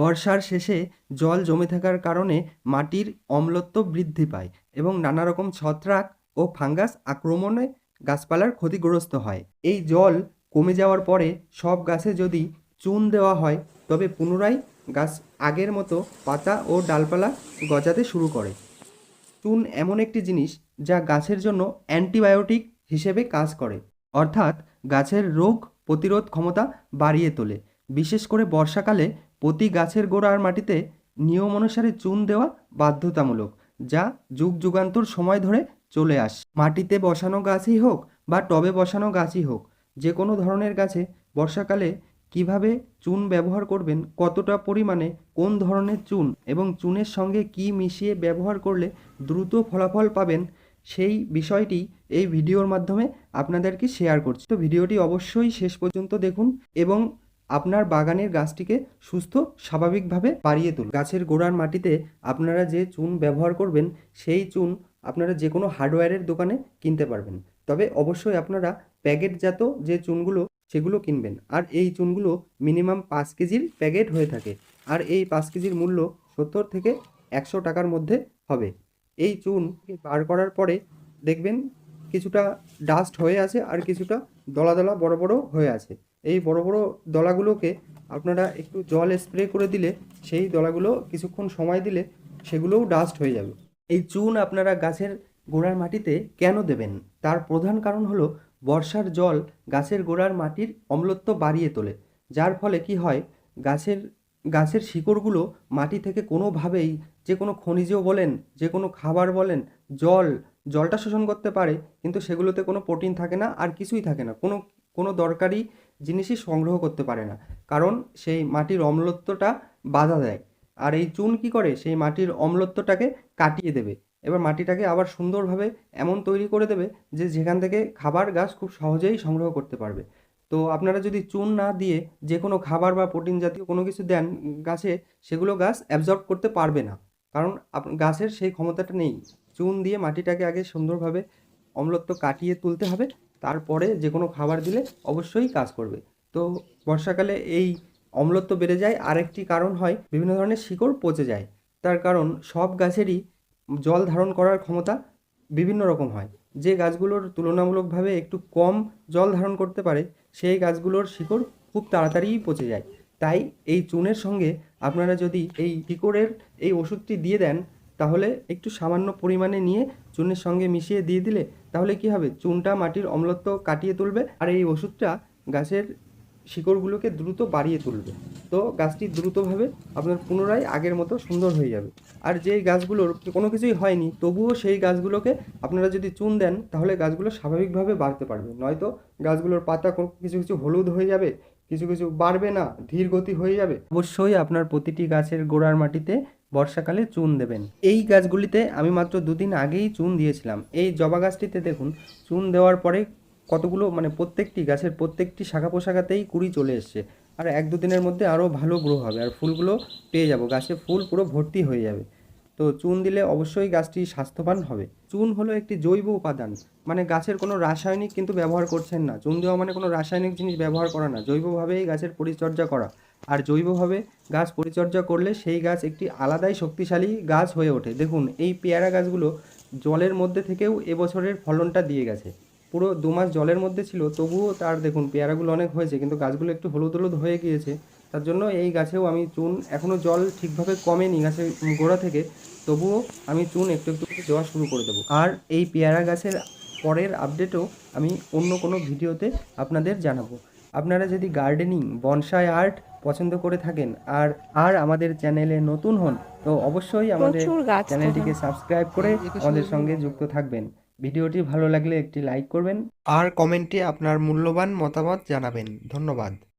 বর্ষার শেষে জল জমে থাকার কারণে মাটির অম্লত্ব বৃদ্ধি পায় এবং নানা রকম ছত্রাক ও ফাঙ্গাস আক্রমণে গাছপালার ক্ষতিগ্রস্ত হয়। এই জল কমে যাওয়ার পরে সব গাছে যদি চুন দেওয়া হয়, তবে পুনরায় গাছ আগের মতো পাতা ও ডালপালা গজাতে শুরু করে। চুন এমন একটি জিনিস যা গাছের জন্য অ্যান্টিবায়োটিক হিসেবে কাজ করে, অর্থাৎ গাছের রোগ প্রতিরোধ ক্ষমতা বাড়িয়ে তোলে। বিশেষ করে বর্ষাকালে প্রতি গাছের গোড়ার মাটিতে নিয়ম অনুসারে চুন দেওয়া বাধ্যতামূলক, যা যুগ যুগান্তর সময় ধরে চলে আসে। মাটিতে বসানো গাছই হোক বা টবে বসানো গাছই হোক, যে কোনো ধরনের গাছে বর্ষাকালে কীভাবে চুন ব্যবহার করবেন, কতটা পরিমাণে, কোন ধরনের চুন এবং চুনের সঙ্গে কি মিশিয়ে ব্যবহার করলে দ্রুত ফলাফল পাবেন, সেই বিষয়টি এই ভিডিওর মাধ্যমে আপনাদেরকে শেয়ার করছি। তো ভিডিওটি অবশ্যই শেষ পর্যন্ত দেখুন এবং আপনার বাগানের গাছটিকে সুস্থ, স্বাভাবিকভাবে বাড়িয়ে তুলুন। গাছের গোড়ার মাটিতে আপনারা যে চুন ব্যবহার করবেন, সেই চুন আপনারা যে কোনো হার্ডওয়্যারের দোকানে কিনতে পারবেন। তবে অবশ্যই আপনারা প্যাকেটজাত যে চুনগুলো, সেগুলো কিনবেন। আর এই চুনগুলো মিনিমাম পাঁচ কেজির প্যাকেট হয়ে থাকে। আর এই পাঁচ কেজির মূল্য সত্তর থেকে একশো টাকার মধ্যে হবে। এই চুন বার করার পরে দেখবেন কিছুটা ডাস্ট হয়ে আছে আর কিছুটা দলা দলা বড় বড় হয়ে আছে। এই বড় বড় দলাগুলোকে আপনারা একটু জল স্প্রে করে দিলে সেই দলাগুলো কিছুক্ষণ সময় দিলে সেগুলোও ডাস্ট হয়ে যাবে। এই চুন আপনারা গাছের গোড়ার মাটিতে কেন দেবেন? তার প্রধান কারণ হলো বর্ষার জল গাছের গোড়ার মাটির অম্লত্ব বাড়িয়ে তোলে, যার ফলে কি হয়? গাছের গাছের শিকড়গুলো মাটি থেকে কোনোভাবেই যে কোনো খনিজ বলেন, যে কোনো খাবার বলেন, জল, জলটা শোষণ করতে পারে, কিন্তু সেগুলোতে কোনো প্রোটিন থাকে না আর কিছুই থাকে না। কোনো কোনো দরকারি জিনিসই সংগ্রহ করতে পারে না। কারণ সেই মাটির অম্লত্বটা বাধা দেয়। আর এই চুন কি করে? সেই মাটির অম্লত্বটাকে কাটিয়ে দেবে। এবার মাটিটাকে আবার সুন্দরভাবে এমন তৈরি করে দেবে যে যেখান থেকে খাবার গাছ খুব সহজেই সংগ্রহ করতে পারবে। তো আপনারা যদি চুন না দিয়ে যে কোনো খাবার বা প্রোটিন জাতীয় কোনো কিছু দেন গাছে, সেগুলো গাছ অ্যাবজর্ব করতে পারবে না। কারণ গাছের সেই ক্ষমতাটা নেই। চুন দিয়ে মাটিটাকে আগে সুন্দরভাবে অম্লত্ব কাটিয়ে তুলতে হবে। তারপরে যে কোনো খাবার দিলে অবশ্যই কাজ করবে। তো বর্ষাকালে এই অম্লত্ব বেড়ে যায়। আরেকটি কারণ হয়, বিভিন্ন ধরনের শিকড় পচে যায়। তার কারণ সব গাছেরই জল ধারণ করার ক্ষমতা বিভিন্ন রকম হয়। যে গাছগুলোর তুলনামূলকভাবে একটু কম জল ধারণ করতে পারে, সেই গাছগুলোর শিকড় খুব তাড়াতাড়িই পচে যায়। তাই এই চুনের সঙ্গে আপনারা যদি এই শিকড়ের এই ওষুধটি দিয়ে দেন তাহলে একটু সামান্য পরিমাণে নিয়ে চুনের সঙ্গে মিশিয়ে দিয়ে দিলে তাহলে কি হবে? চুনটা মাটির অম্লত্ব কাটিয়ে তুলবে আর এই ওষুধটা গাছের শিকড়গুলোকে দ্রুত বাড়িয়ে তুলবে। তো গাছটি দ্রুতভাবে আপনার পুনরায় আগের মতো সুন্দর হয়ে যাবে। আর যেই গাছগুলোর কোনো কিছুই হয়নি, তবুও সেই গাছগুলোকে আপনারা যদি চুন দেন, তাহলে গাছগুলো স্বাভাবিকভাবে বাড়তে পারবে। নয়তো গাছগুলোর পাতা কিছু কিছু হলুদ হয়ে যাবে, কিছু কিছু বাড়বে না, ধীর গতি হয়ে যাবে। অবশ্যই আপনার প্রতিটি গাছের গোড়ার মাটিতে বর্ষাকালে চুন দেবেন। এই গাছগুলিতে আমি মাত্র দুদিন আগেই চুন দিয়েছিলাম। এই জবা গাছটিতে দেখুন, চুন দেওয়ার পরে কতগুলো মানে প্রত্যেকটি গাছের প্রত্যেকটি শাখা পোশাখাতেই কুড়ি চলে এসছে। আর এক দুদিনের মধ্যে আরও ভালো গ্রো হবে আর ফুলগুলো পেয়ে যাব। গাছে ফুল পুরো ভর্তি হয়ে যাবে। তো চুন দিলে অবশ্যই গাছটি স্বাস্থ্যবান হবে। চুন হলো একটি জৈব উপাদান। মানে গাছের কোনো রাসায়নিক কিন্তু ব্যবহার করছেন না। চুন দেওয়া মানে কোনো রাসায়নিক জিনিস ব্যবহার করা না। জৈবভাবেই গাছের পরিচর্যা করা। আর জৈবভাবে গাছ পরিচর্যা করলে সেই গাছ একটি আলাদাই শক্তিশালী গাছ হয়ে ওঠে। দেখুন, এই পেয়ারা গাছগুলো জলের মধ্যে থেকেও এবছরের ফলনটা দিয়ে গেছে। পুরো দু মাস জলের মধ্যে ছিল, তবুও তার দেখুন, পেয়ারাগুলো অনেক হয়েছে, কিন্তু গাছগুলো একটু হলুদ হলুদ হয়ে গিয়েছে। তার জন্য এই গাছেও আমি চুন এখনও জল ঠিকভাবে কমেনি গাছের গোড়া থেকে, তবুও আমি চুন একটু একটু দেওয়া শুরু করে দেবো। আর এই পেয়ারা গাছের পরের আপডেটও আমি অন্য কোনো ভিডিওতে আপনাদের জানাব। আপনারা যদি গার্ডেনিং, বনসাই আর্ট পছন্দ করে থাকেন। আর আর আমাদের চ্যানেলে নতুন হন তো অবশ্যই আমাদের চ্যানেলটিকে সাবস্ক্রাইব করে আমাদের সঙ্গে যুক্ত থাকবেন। ভিডিওটি ভালো লাগলে একটি লাইক করবেন। আর কমেন্টে আপনার মূল্যবান মতামত জানাবেন। ধন্যবাদ।